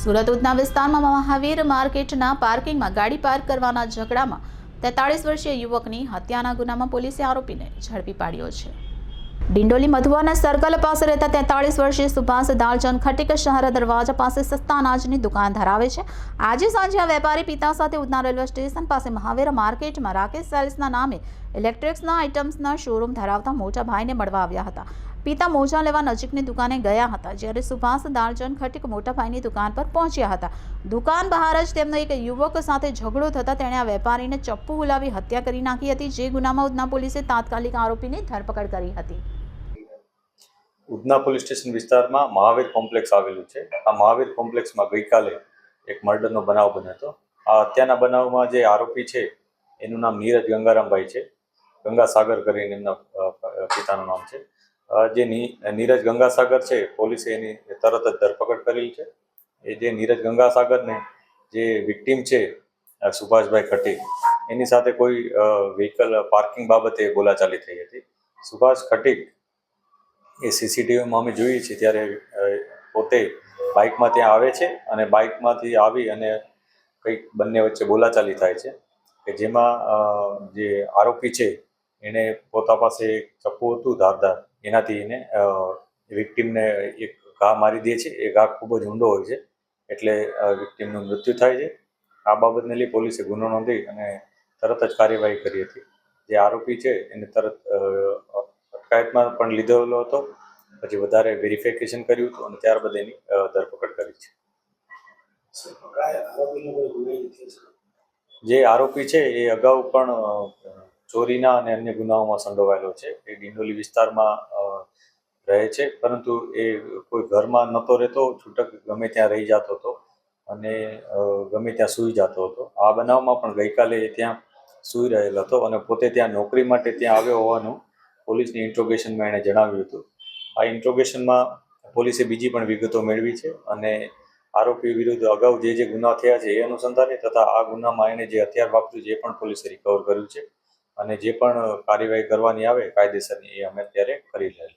સુરત ઉધના વિસ્તારમાં મહાવીર માર્કેટના પાર્કિંગમાં ગાડી પાર્ક કરવાના ઝઘડામાં તેતાળીસ વર્ષીય યુવકની હત્યાના ગુનામાં પોલીસે આરોપીને ઝડપી પાડ્યો છે. ડિંડોલી મધુવાના સર્કલ પાસે રહેતા તેતાળીસ વર્ષીય સુભાષ દાલચંદ ખટીક શહેર દરવાજા પાસે સસ્તા અનાજની દુકાન ધરાવે છે. આજે સાંજે આ વેપારી પિતા સાથે ઉધના રેલવે સ્ટેશન પાસે મહાવીર માર્કેટમાં રાકેશ સેલ્સના નામે ઇલેક્ટ્રિક્સના આઇટમ્સના શોરૂમ ધરાવતા મોટા ભાઈને મળવા આવ્યા હતા. પિતા મોજા લેવા નજીકની દુકાને ગયા હતા, જ્યારે સુભાષ દાલચંદ ખટીક મોટા ભાઈની દુકાન પર પહોંચ્યા હતા. દુકાન બહાર જ તેમનો એક યુવક સાથે ઝઘડો થતાં તેણે આ વેપારીને ચપ્પુ હુલાવી હત્યા કરી નાખી હતી, જે ગુનામાં ઉધના પોલીસે તાત્કાલિક આરોપીની ધરપકડ કરી હતી. ઉધના પોલીસ સ્ટેશન વિસ્તારમાં મહાવીર કોમ્પ્લેક્સ આવેલું છે. આ મહાવીર કોમ્પ્લેક્સમાં ગઈકાલે એક મર્ડરનો બનાવ બન્યો હતો. આ હત્યાના બનાવમાં જે આરોપી છે, એનું નામ નીરજ ગંગારામભાઈ છે. ગંગાસાગર કરીને એમના પિતાનું નામ છે. જે નીરજ ગંગાસાગર છે, પોલીસે એની તરત જ ધરપકડ કરેલી છે. એ જે નીરજ ગંગાસાગરને જે વિક્ટીમ છે સુભાષભાઈ ખટીક એની સાથે કોઈ વ્હીકલ પાર્કિંગ બાબતે બોલાચાલી થઈ હતી. સુભાષ ખટીક એ સીસીટીવીમાં અમે જોઈએ છીએ ત્યારે પોતે બાઇકમાં ત્યાં આવે છે અને બાઇકમાંથી આવી અને કંઈક બંને વચ્ચે બોલાચાલી થાય છે. કે જેમાં જે આરોપી છે એણે પોતા પાસે ચપ્પુ હતું ધારદાર. એનાથી એને વિક્ટીમને એક ઘા મારી દે છે. એ ઘા ખૂબ જ ઊંડો હોય છે. એટલે વિક્ટીમનું મૃત્યુ થાય છે. આ બાબતને લઈ પોલીસે ગુનો નોંધી અને તરત જ કાર્યવાહી કરી હતી. જે આરોપી છે, એને તરત અટકાયતમાં પણ લીધેલો હતો. પછી વધારે વેરિફિકેશન કર્યું હતું અને ત્યારબાદ એની ધરપકડ કરી છે. જે આરોપી છે, એ અગાઉ પણ ચોરીના અને અન્ય ગુનાઓમાં સંડોવાયેલો છે. એ ડિંડોલી વિસ્તારમાં રહે છે. પરંતુ એ કોઈ ઘરમાં નહોતો રહેતો, છૂટક ગમે ત્યાં રહી જતો હતો અને ગમે ત્યાં સૂઈ જતો હતો. આ બનાવમાં પણ ગઈકાલે એ ત્યાં સૂઈ રહેલો હતો અને પોતે ત્યાં નોકરી માટે ત્યાં આવ્યો હોવાનું પોલીસની ઇન્ટ્રોગેશનમાં એણે જણાવ્યું હતું. આ ઇન્ટ્રોગેશનમાં પોલીસે બીજી પણ વિગતો મેળવી છે અને આરોપી વિરુદ્ધ અગાઉ જે જે ગુના થયા છે એ અનુસંધાને તથા આ ગુનામાં એણે જે હથિયાર વાપર્યું છે એ પણ પોલીસે રિકવર કર્યું છે. અને જે પણ કાર્યવાહી કરવાની આવે કાયદેસરની એ અમે અત્યારે કરી રહ્યા